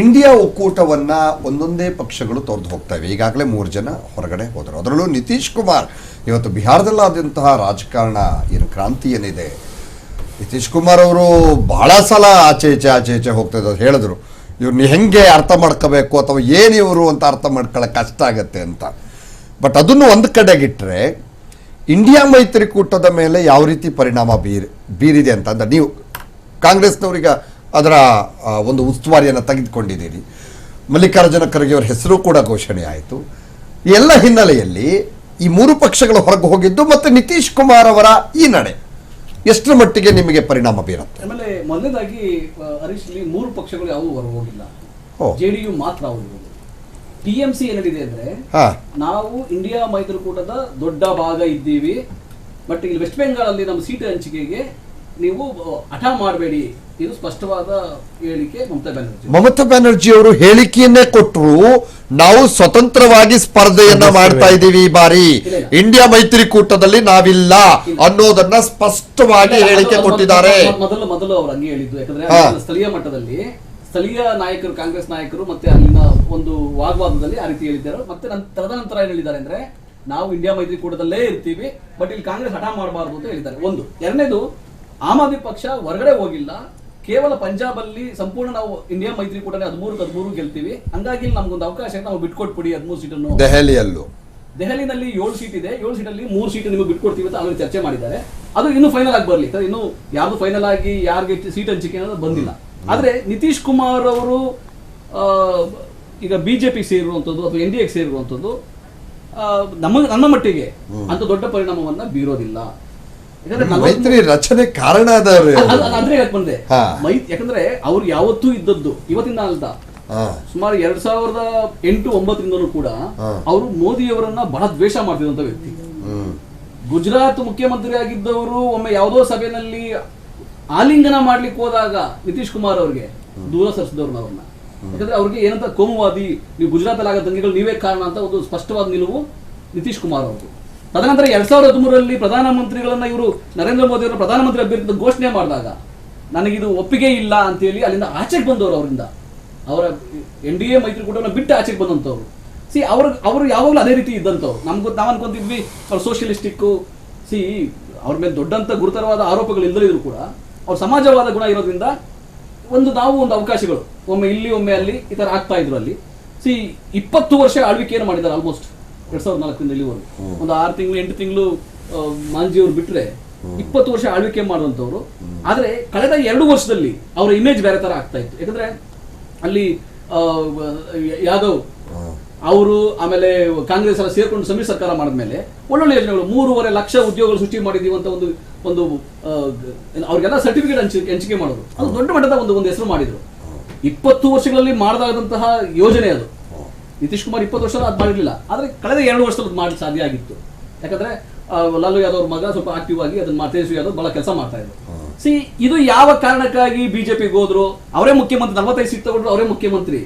India ಒಕ್ಕೂಟವನ್ನ ಒಂದೊಂದೇ ಪಕ್ಷಗಳು ತೊರೆದು ಹೋಗ್ತವೆ ಈಗಾಗಲೇ ಮೂರು ಜನ ಹೊರಗಡೆ ಹೋದರು. ಅದರಲ್ಲೂ ನಿತೀಶ್ ಕುಮಾರ್, ಇವತ್ತು ಬಿಹಾರದಲ್ಲಾದಂತಹ ರಾಜಕಾರಣ ಏನು ಕ್ರಾಂತಿ ಏನಿದೆ? ನಿತೀಶ್ ಕುಮಾರ್ ಅವರು ಬಹಳ ಸಲ ಆಚೆ ಈಚೆ ಆಚೆ ಈಚೆ ಹೋಗ್ತಾ ಇದ್ದಾರೆ ಹೇಳಿದ್ರು. ಇವ್ರನ್ನ ಹೆಂಗೆ ಅರ್ಥ ಮಾಡ್ಕೋಬೇಕು ಅಥವಾ ಏನು ಇವರು ಅಂತ ಅರ್ಥ ಮಾಡ್ಕೊಳ್ಳೋಕೆ ಕಷ್ಟ ಆಗತ್ತೆ ಅಂತ. ಬಟ್ ಅದನ್ನು ಒಂದು ಕಡೆಗಿಟ್ಟರೆ ಇಂಡಿಯಾ ಮೈತ್ರಿಕೂಟದ ಮೇಲೆ ಯಾವ ರೀತಿ ಪರಿಣಾಮ ಬೀರಿ, ಬೀರಿದೆ ಅಂತ ಅಂದ್ರೆ ನೀವು ಕಾಂಗ್ರೆಸ್ನವರಿಗೆ ಅದರ ಒಂದು ಉಸ್ತುವಾರಿಯನ್ನು ತೆಗೆದುಕೊಂಡಿದ್ದೀರಿ. ಮಲ್ಲಿಕಾರ್ಜುನ ಖರ್ಗೆ ಅವರ ಹೆಸರು ಕೂಡ ಘೋಷಣೆ ಆಯಿತು. ಎಲ್ಲ ಹಿನ್ನೆಲೆಯಲ್ಲಿ ಈ ಮೂರು ಪಕ್ಷಗಳು ಹೊರಗೆ ಹೋಗಿದ್ದು ಮತ್ತು ನಿತೀಶ್ ಕುಮಾರ್ ಅವರ ಈ ನಡೆ. ಎಷ್ಟರ ಮಟ್ಟಿಗೆ ನಿಮಗೆ ಪರಿಣಾಮ ಬೀರುತ್ತೆ? ಆಮೇಲೆ ಮೊದಲನೇದಾಗಿ ಹರೀಶ್ ಇಲ್ಲಿ ಮೂರು ಪಕ್ಷಗಳು ಯಾವುವು ಹೊರಗೆ ಹೋಗಿಲ್ಲ. ಜೆಡಿಯು ಮಾತ್ರ ಹೋಗಿರೋದು ಟಿ ಎಂ ಸಿ ಏನಿದೆ ಅಂದ್ರೆ ಹಾ. ನಾವು ಇಂಡಿಯಾ ಮೈತ್ರಿಕೂಟದ ದೊಡ್ಡ ಭಾಗ ಇದ್ದೀವಿ. ಬಟ್ ಇಲ್ಲಿ ವೆಸ್ಟ್ ಬೆಂಗಾಲ್ ಅಲ್ಲಿ ನಮ್ಮ ಸೀಟು ಹಂಚಿಕೆಗೆ ನೀವು ಹಠ ಮಾಡಬೇಡಿ. ಇದು ಸ್ಪಷ್ಟವಾದ ಹೇಳಿಕೆ ಮಮತಾ ಬ್ಯಾನರ್ಜಿ. ಮಮತಾ ಬ್ಯಾನರ್ಜಿ ಅವರು ಹೇಳಿಕೆಯನ್ನೇ ಕೊಟ್ಟರು ನಾವು ಸ್ವತಂತ್ರವಾಗಿ ಸ್ಪರ್ಧೆಯನ್ನ ಮಾಡ್ತಾ ಇದ್ದೀವಿ ಈ ಬಾರಿ. ಇಂಡಿಯಾ ಮೈತ್ರಿಕೂಟದಲ್ಲಿ ನಾವಿಲ್ಲ ಅನ್ನೋದನ್ನ ಸ್ಪಷ್ಟವಾಗಿ ಹೇಳಿಕೆ ಕೊಟ್ಟಿದ್ದಾರೆ. ಮೊದಲು- ಮೊದಲು ಅವರು ಹಂಗೆ ಹೇಳಿದ್ದು. ಯಾಕಂದ್ರೆ ಸ್ಥಳೀಯ ಮಟ್ಟದಲ್ಲಿ ಸ್ಥಳೀಯ ನಾಯಕರು ಕಾಂಗ್ರೆಸ್ ನಾಯಕರು ಮತ್ತೆ ಅಲ್ಲಿನ ಒಂದು ವಾಗ್ವಾದದಲ್ಲಿ ಆ ರೀತಿ ಹೇಳಿದ್ದಾರೆ. ಮತ್ತೆ ತದನಂತರ ಏನ್ ಹೇಳಿದ್ದಾರೆ ಅಂದ್ರೆ ನಾವು ಇಂಡಿಯಾ ಮೈತ್ರಿಕೂಟದಲ್ಲೇ ಇರ್ತೀವಿ ಬಟ್ ಇಲ್ಲಿ ಕಾಂಗ್ರೆಸ್ ಹಠ ಮಾಡಬಾರ್ದು ಅಂತ ಹೇಳಿದ್ದಾರೆ. ಒಂದು. ಎರಡನೇದು ಆಮ್ ಆದ್ಮಿ ಪಕ್ಷ ಹೊರಗಡೆ ಹೋಗಿಲ್ಲ. ಕೇವಲ ಪಂಜಾಬ್ ಅಲ್ಲಿ ಸಂಪೂರ್ಣ ನಾವು ಇಂಡಿಯಾ ಮೈತ್ರಿಕೂಟನೇ ಹದಿಮೂರು ಹದಿಮೂರು ಗೆಲ್ತೀವಿ. ಹಂಗಾಗಿ ನಮ್ಗೊಂದು ಅವಕಾಶ ನಾವು ಬಿಟ್ಕೊಟ್ಬಿಡಿ ಹದಿಮೂರು ಸೀಟನ್ನು. ದೆಹಲಿಯಲ್ಲೂ. ದೆಹಲಿನಲ್ಲಿ ಏಳು ಸೀಟ್ ಇದೆ. ಏಳು ಸೀಟಲ್ಲಿ ಮೂರು ಸೀಟ್ ನಿಮಗೆ ಬಿಟ್ಕೊಡ್ತೀವಿ ಅಂತ ಆಮೇಲೆ ಚರ್ಚೆ ಮಾಡಿದ್ದಾರೆ. ಅದು ಇನ್ನು ಫೈನಲ್ ಆಗಿ ಬರಲಿ ಇನ್ನು ಯಾರ್ದು ಫೈನಲ್ ಆಗಿ ಯಾರಿಗೆ ಸೀಟ್ ಹಂಚಿಕೆ ಅನ್ನೋದು ಬಂದಿಲ್ಲ. ಆದ್ರೆ ನಿತೀಶ್ ಕುಮಾರ್ ಅವರು ಈಗ ಬಿಜೆಪಿ ಸೇರಿರುವಂಥದ್ದು ಅಥವಾ ಎನ್ ಡಿ ಎಕ್ ಸೇರಿರುವಂಥದ್ದು ಆ, ನಮ್ಮ ನನ್ನ ಮಟ್ಟಿಗೆ ಅಂತ ದೊಡ್ಡ ಪರಿಣಾಮವನ್ನ ಬೀರೋದಿಲ್ಲ. ಮೈತ್ರಿ ರಚನೆ ಕಾರಣ ಅದಾರೆ ಅದ್- ಅದ್- ಅದ್ ಅಂದ್ರೆ ಯಾಕೆ ಬಂದೆ ಯಾಕಂದ್ರೆ ಅವ್ರು ಯಾವತ್ತೂ ಇದ್ದದ್ದು ಇವತ್ತಿನ ಅಲ್ದ. ಸುಮಾರು ಎರಡ್ ಸಾವಿರದ ಎಂಟು ಒಂಬತ್ತರಿಂದಲೂ ಕೂಡ ಅವರು ಅವರು ಮೋದಿಯವರನ್ನ ಬಹಳ ದ್ವೇಷ ಮಾಡ್ತಿದ್ದಂತ ವ್ಯಕ್ತಿ. ಗುಜರಾತ್ ಮುಖ್ಯಮಂತ್ರಿ ಆಗಿದ್ದವರು ಒಮ್ಮೆ ಯಾವುದೋ ಸಭೆಯಲ್ಲಿ ಆಲಿಂಗನ ಮಾಡ್ಲಿಕ್ಕೆ ಹೋದಾಗ ನಿತೀಶ್ ಕುಮಾರ್ ಅವ್ರಿಗೆ ದೂರ ಸರಿಸಿದವ್ರು ಅವ್ರನ್ನ. ಯಾಕಂದ್ರೆ ಅವ್ರಿಗೆ ಏನಂತ ಕೋಮುವಾದಿ ನೀವು ಗುಜರಾತ್ ಅಲ್ಲಿ ಆಗೋ ದಂಗೆಗಳು ನೀವೇ ಕಾರಣ ಅಂತ ಒಂದು ಸ್ಪಷ್ಟವಾದ ನಿಲುವು ನಿತೀಶ್ ಕುಮಾರ್ ಅವರು ತದನಂತರ ಎರಡ್ ಸಾವಿರದ ಹದಿಮೂರರಲ್ಲಿ ಪ್ರಧಾನಮಂತ್ರಿಗಳನ್ನ ಇವರು ನರೇಂದ್ರ ಮೋದಿ ಅವರ ಪ್ರಧಾನಮಂತ್ರಿ ಅಭ್ಯರ್ಥಿ ಘೋಷಣೆ ಮಾಡಿದಾಗ ನನಗಿದು ಒಪ್ಪಿಗೆ ಇಲ್ಲ ಅಂತೇಳಿ ಅಲ್ಲಿಂದ ಆಚೆಗೆ ಬಂದವರು ಅವರಿಂದ. ಅವರ ಎನ್ ಡಿ ಎ ಮೈತ್ರಿಕೂಟವನ್ನು ಬಿಟ್ಟು ಆಚೆಗೆ ಬಂದಂಥವ್ರು ಸಿ, ಅವ್ರ, ಅವರು ಯಾವಾಗಲೂ ಅದೇ ರೀತಿ ಇದ್ದಂಥವ್ರು ನಮ್ಗೆ ನಾವು ಅನ್ಕೊಂತಿದ್ವಿ ಅವ್ರು ಸೋಷಿಯಲಿಸ್ಟಿಕ್ಕು, ಸಿ, ಅವ್ರ ಮೇಲೆ ದೊಡ್ಡಂತ ಗುರುತರವಾದ ಆರೋಪಗಳು ಇಲ್ಲದಿದ್ರು ಕೂಡ, ಅವ್ರ ಸಮಾಜವಾದ ಗುಣ ಇರೋದ್ರಿಂದ ಒಂದು ನಾವು ಒಂದು ಅವಕಾಶಗಳು. ಒಮ್ಮೆ ಇಲ್ಲಿ, ಒಮ್ಮೆ ಅಲ್ಲಿ ಈ ಥರ ಆಗ್ತಾ ಇದ್ರು ಅಲ್ಲಿ. ಸಿ, ಇಪ್ಪತ್ತು ವರ್ಷ ಆಳ್ವಿಕೆಯನ್ನು ಮಾಡಿದ್ದಾರೆ ಆಲ್ಮೋಸ್ಟ್ ಎರಡ್ ಸಾವಿರದ ನಾಲ್ಕರಿಂದ ಇಲ್ಲಿವರೆಗೂ. ಒಂದು ಆರು ತಿಂಗಳು ಎಂಟು ತಿಂಗಳು ಮಾಂಜಿ ಅವ್ರು ಬಿಟ್ರೆ ಇಪ್ಪತ್ತು ವರ್ಷ ಆಳ್ವಿಕೆ ಮಾಡುವಂತವ್ರು ಆದ್ರೆ ಕಳೆದ ಎರಡು ವರ್ಷದಲ್ಲಿ ಅವರ ಇಮೇಜ್ ಬೇರೆ ತರ ಆಗ್ತಾ ಇತ್ತು. ಯಾಕಂದ್ರೆ ಅಲ್ಲಿ ಯಾದವ್ ಅವರು ಆಮೇಲೆ ಕಾಂಗ್ರೆಸ್ ಎಲ್ಲ ಸೇರ್ಕೊಂಡು ಸಮ್ಮಿಶ್ರ ಸರ್ಕಾರ ಮಾಡಿದ್ಮೇಲೆ ಒಳ್ಳೊಳ್ಳೆ ಯೋಜನೆಗಳು ಮೂರುವರೆ ಲಕ್ಷ ಉದ್ಯೋಗಗಳು ಸೃಷ್ಟಿ ಮಾಡಿದೀವಿ ಅಂತ ಒಂದು ಒಂದು ಅವ್ರಿಗೆಲ್ಲ ಸರ್ಟಿಫಿಕೇಟ್ ಹಂಚಿ ಹಂಚಿಕೆ ಮಾಡೋದು ಅದು ದೊಡ್ಡ ಮಟ್ಟದ ಒಂದು ಒಂದು ಹೆಸರು ಮಾಡಿದ್ರು. ಇಪ್ಪತ್ತು ವರ್ಷಗಳಲ್ಲಿ ಮಾಡದಾದಂತಹ ಯೋಜನೆ ಅದು. ನಿತೀಶ್ ಕುಮಾರ್ ಇಪ್ಪತ್ತು ವರ್ಷ ಅದು ಮಾಡಿರಲಿಲ್ಲ. ಆದರೆ ಕಳೆದ ಎರಡು ವರ್ಷದಲ್ಲಿ ಅದು ಮಾಡಿ ಸಾಧ್ಯ ಆಗಿತ್ತು. ಯಾಕಂದ್ರೆ ಲಾಲು ಯಾದವ್ ಅವ್ರ ಮಗ ಸ್ವಲ್ಪ ಆಕ್ಟಿವ್ ಆಗಿ ಅದನ್ನ ತೇಜಸ್ವಿ ಯಾದವ್ ಬಹಳ ಕೆಲಸ ಮಾಡ್ತಾ ಇದ್ರು. ಸಿ ಇದು ಯಾವ ಕಾರಣಕ್ಕಾಗಿ ಬಿಜೆಪಿಗೆ ಹೋದ್ರು? ಅವರೇ ಮುಖ್ಯಮಂತ್ರಿ ನಲವತ್ತೈದು ಸೀಟ್ ತಗೊಂಡ್ರು ಅವರೇ ಮುಖ್ಯಮಂತ್ರಿ.